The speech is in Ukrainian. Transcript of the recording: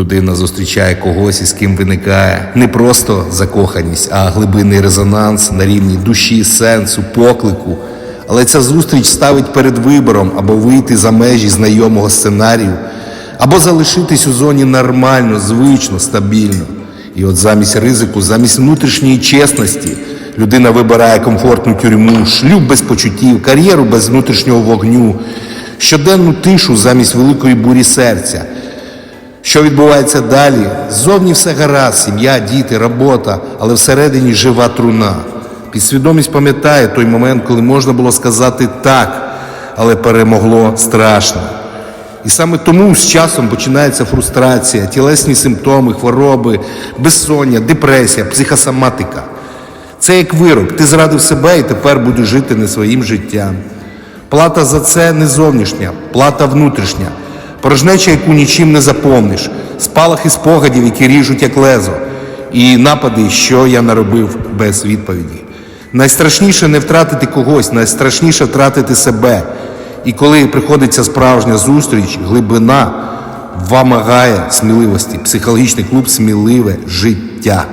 Людина зустрічає когось, із ким виникає не просто закоханість, а глибинний резонанс на рівні душі, сенсу, поклику. Але ця зустріч ставить перед вибором або вийти за межі знайомого сценарію, або залишитись у зоні нормально, звично, стабільно. І от замість ризику, замість внутрішньої чесності, людина вибирає комфортну тюрму, шлюб без почуттів, кар'єру без внутрішнього вогню, щоденну тишу замість великої бурі серця. Що відбувається далі? Ззовні все гаразд, сім'я, діти, робота, але всередині жива труна. Підсвідомість пам'ятає той момент, коли можна було сказати так, але перемогло страшно. І саме тому з часом починається фрустрація, тілесні симптоми, хвороби, безсоння, депресія, психосоматика. Це як вирок. Ти зрадив себе і тепер будеш жити не своїм життям. Плата за це не зовнішня, плата внутрішня. Порожнеча, яку нічим не заповниш, спалахи спогадів, які ріжуть як лезо, і напади, що я наробив без відповіді. Найстрашніше не втратити когось, найстрашніше втратити себе. І коли приходиться справжня зустріч, глибина вимагає сміливості. Психологічний клуб сміливе життя.